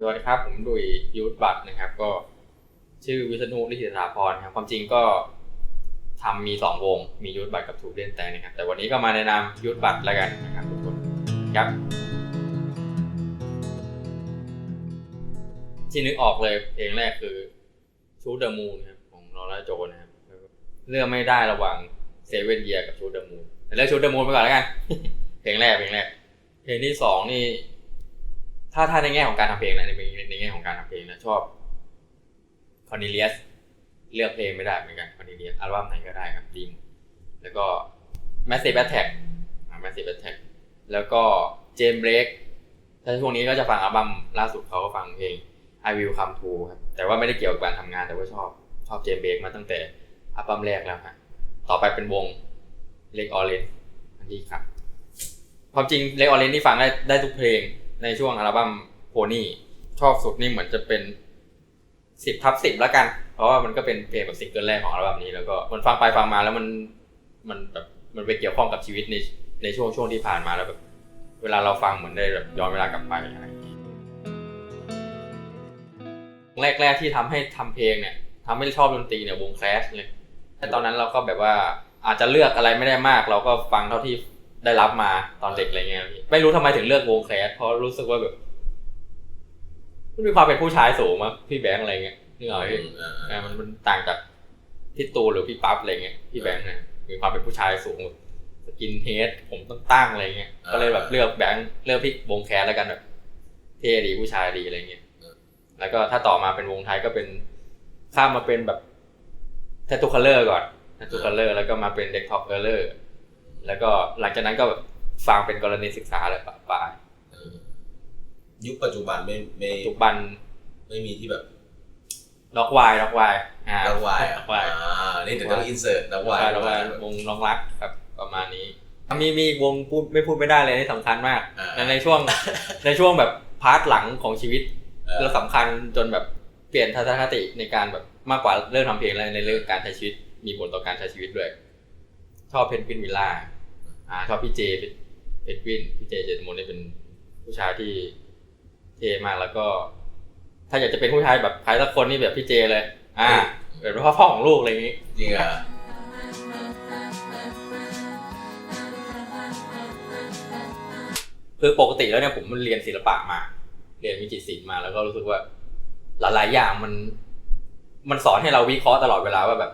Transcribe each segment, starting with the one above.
สวัสดีครับผมดุยยุทธบัตรนะครับ ก็ชื่อวิษณุลิขิตสถาพรครับความจริงก็ทำมีสองวง มียุทธบัตรกับทูเล่นแต่นะครับ แต่วันนี้ก็มาในะนายุทธบัตรแล้วกันนะครับทุกคนครับที่นึกออกเลยเพลงแรกคือชูเดอะมูนครับของลอร่าโจนะครับเลือกไม่ได้ระหว่างเซเว่นเยียกับชูเดอะมูนแต่เลือกชูเดอะมูนไปก่อนแล้วกัน เพลงแรกเพลงแรกเพลงที่สองนี่ ถ้าถ้าในแง่ของการทำเพลงนะในในแง่ของการทำเพลงนะชอบคอนเนเลียสเลือกเพลงไม่ได้เหมือนกันคอนเนเลียสอัลบั้มไหนก็ได้ครับดีมแล้วก็ Massive Attack อ่า Massive Attack แล้วก็เจมเบรกถ้าช่วงนี้ก็จะฟังอัลบั้มล่าสุดเขาก็ฟังเพลง I Will Come To ครับแต่ว่าไม่ได้เกี่ยวกับการทำงานแต่ว่าชอบชอบเจมเบรกมาตั้งแต่อัลบั้มแรกแล้วครับต่อไปเป็นวงเล็กออเรนอันนี้ครับความจริงเล็กออเรนที่ฟังได้ได้ทุกเพลง ในช่วงอัลบั้มโพนี่ชอบสุดนี่เหมือนจะเป็นสิบทับสิบแล้วกัน เพราะว่ามันก็เป็นเพลงแบบซิงเกิลแรกของอัลบั้มนี้แล้วก็มันฟังไปฟังมาแล้วมันมันแบบมันไปเกี่ยวข้องกับชีวิตในในช่วงช่วงที่ผ่านมาแล้วแบบเวลาเราฟังเหมือนได้แบบย้อนเวลากลับไปอะไรอย่างงี้แรกๆที่ทำให้ทำเพลงเนี่ยทำให้ชอบดนตรีเนี่ยวงแคลชเลยแต่ตอนนั้นเราก็แบบว่าอาจจะเลือกอะไรไม่ได้มาก เราก็ฟังเท่าที่ ได้รับมาตอนเด็กอะไรเงี้ยพี่ไม่รู้ทำไมถึงเลือกวงแคสเพราะรู้สึกว่าแบบมันมีความเป็นผู้ชายสูงมั้งพี่แบงค์อะไรเงี้ยนึกออกไหมพี่เออมันมันต่างจากพี่ตูนหรือพี่ปั๊บอะไรเงี้ยพี่แบงค์เนี่ยมีความเป็นผู้ชายสูงสกินเฮดผมต้องตั้งอะไรเงี้ยก็เลยแบบเลือกแบงค์เลือกพี่วงแคสแล้วกันแบบเท่ดีผู้ชายดีอะไรเงี้ยแล้วก็ถ้าต่อมาเป็นวงไทยก็เป็นข้ามมาเป็นแบบแททูคัลเลอร์ก่อนแททูคัลเลอร์แล้วก็มาเป็นเด็กท็อปเออร์เลอร์ แล้วก็หลังจากนั้นก็ฟังเป็นกรณีศึกษาเลยปะปายเออยุคปัจจุบันไม่ไม่ปัจจุบันไม่มีที่แบบล็อกวายล็อกวายอ่านักวายล็อะอกวายอ่านี่เดี๋ยวต้องอินเสิร์ตนักล็อกวายวายล็อกวายวงน้องรักครับประมาณนี้มีมีวงพูดไม่พูดไม่ได้เลยนี่สำคัญมากอ่าในในช่วงในช่วงแบบพาร์ทหลังของชีวิตเออเราสำคัญจนแบบเปลี่ยนทัศนคติในการแบบมากกว่าเรื่องทำเพลงแล้วในเรื่องการใช้ชีวิตมีผลต่อการใช้ชีวิตด้วย ชอบเพนกวินวิลล่า อ่าชอบพี่เจเพนกวินพี่เจเจตมนนี่เป็นผู้ชายที่เท่มากแล้วก็ ถ้าอยากจะเป็นผู้ชายแบบใครสักคนนี่แบบพี่เจเลย อ่าแบบพ่อพ่อของลูกอะไรอย่างนี้จริงอะคือปกติแล้วเนี่ยผมมันเรียนศิลปะมา เรียนวิจิตรศิลป์มาแล้วก็รู้สึกว่า หลายๆอย่างมัน มันสอนให้เราวิเคราะห์ตลอดเวลาว่าแบบ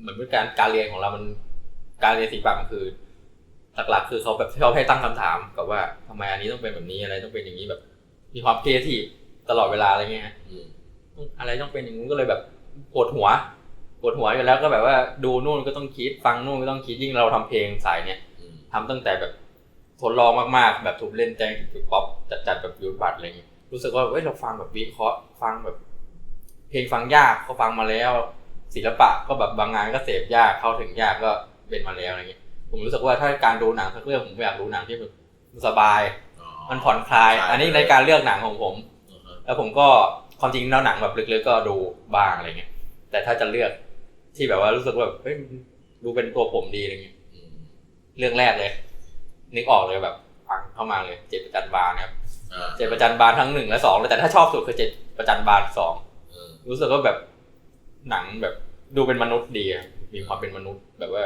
เหมือนเป็นการการเรียนของเรามันการเรียนศิลปะมันคือ หลักๆคือเขาแบบชอบให้ตั้งคำถามกับว่าทำไมอันนี้ต้องเป็นแบบนี้อะไรต้องเป็นอย่างนี้แบบ มีความครีเอทีฟตลอดเวลาอะไรเงี้ยฮะอืมอะไรต้องเป็นอย่างนู้นก็เลยแบบปวดหัวปวดหัวอยู่แล้วก็แบบว่าดูนู่นก็ต้องคิดฟังนู่นก็ต้องคิดยิ่งเราทำเพลงสายเนี่ยอืมทำตั้งแต่แบบทดลองมากๆ แบบถูกเล่นแจ้งถูกป๊อปจัดๆแบบยูทบัตอะไรเงี้ยรู้สึกว่าเฮ้ยเราฟังแบบวิเคราะห์ฟังแบบ เพลงฟังยากก็ฟังมาแล้ว ศิลปะก็แบบบางงานก็เสพยากเข้าถึงยากก็เป็นมาแล้วอะไรเงี้ย ผมรู้สึกว่าถ้าการดูหนังสักเรื่องผมอยากดูหนังที่แบบสบาย มันผ่อนคลาย อันนี้ในการเลือกหนังของผมอือฮะแล้วผมก็ความจริงแล้วหนังแบบลึกๆก็ดูบ้างอะไรเงี้ย แต่ถ้าจะเลือกที่แบบว่ารู้สึกว่าแบบเฮ้ยดูเป็นตัวผมดีอะไรเงี้ยอืมเรื่องแรกเลย นึกออกเลยแบบฟังเข้ามาเลย เจ็ดประจันบานนะครับอ่าเจ็ดประจันบานทั้งหนึ่งและสองเลยแต่ถ้าชอบสุดคือเจ็ดประจันบานสองเออรู้สึกว่าแบบหนังแบบดูเป็นมนุษย์ดีอะมีความเป็นมนุษย์แบบว่า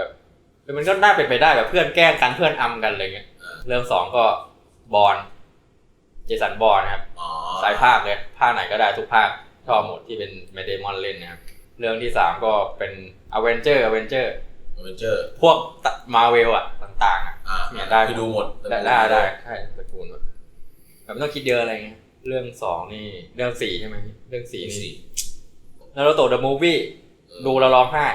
เออมันก็น่าเป็นไปได้แบบเพื่อนแกล้งกันเพื่อนอำกันอะไรเงี้ยอ่าเรื่องสองก็บอลเจสันบอลนะครับอ๋อสายภาคเลยภาคไหนก็ได้ทุกภาคชอบหมดที่เป็นแมเดมอนเล่นนะครับเรื่องที่สามก็เป็นอเวนเจอร์อเวนเจอร์อเวนเจอร์พวกมาเวลอะต่างๆอะอ่าเนี่ยได้คือดูหมดได้ได้ได้ใช่ตระกูลแบบแบบไม่ต้องคิดเยอะอะไรเงี้ยเรื่องสองนี่เรื่องสี่ใช่ไหมเรื่องสี่สี่นี่สี่แล้วเราโตเดอะมูฟวี่เออดูแล้วร้องไห้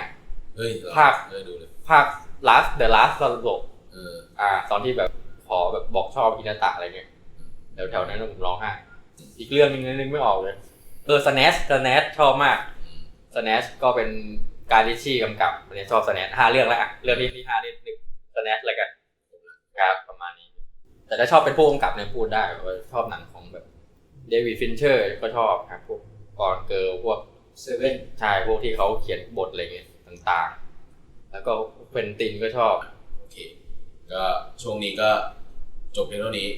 เฮ้ยภาคเออดูเลยภาค last the last ตอนจบเอออ่า ตอนที่แบบขอแบบบอกชอบอินาตะอะไรเงี้ยแถวแถวๆนั้นผมร้องไห้อีกเรื่องนึงนึกไม่ออกเลย เออสแนชสแนชชอบมากอืมสแนชก็เป็นการลิชชี่กำกับเนี่ยชอบสแนชห้าเรื่องแล้วอะเรื่องที่ที่ห้านี่นึกสแนชอะไรกันครับประมาณนี้ แต่ถ้าชอบเป็นผู้กำกับเนี่ยพูดได้ว่าชอบหนังของแบบเดวิดฟินเชอร์ก็ชอบครับพวกกอนเกิร์ลพวกเซเว่นใช่พวกที่เขาเขียนบทอะไรเงี้ยต่างๆ แล้วก็เป็นตินก็ชอบ โอเค ก็ช่วงนี้ก็จบเพียงเท่านี้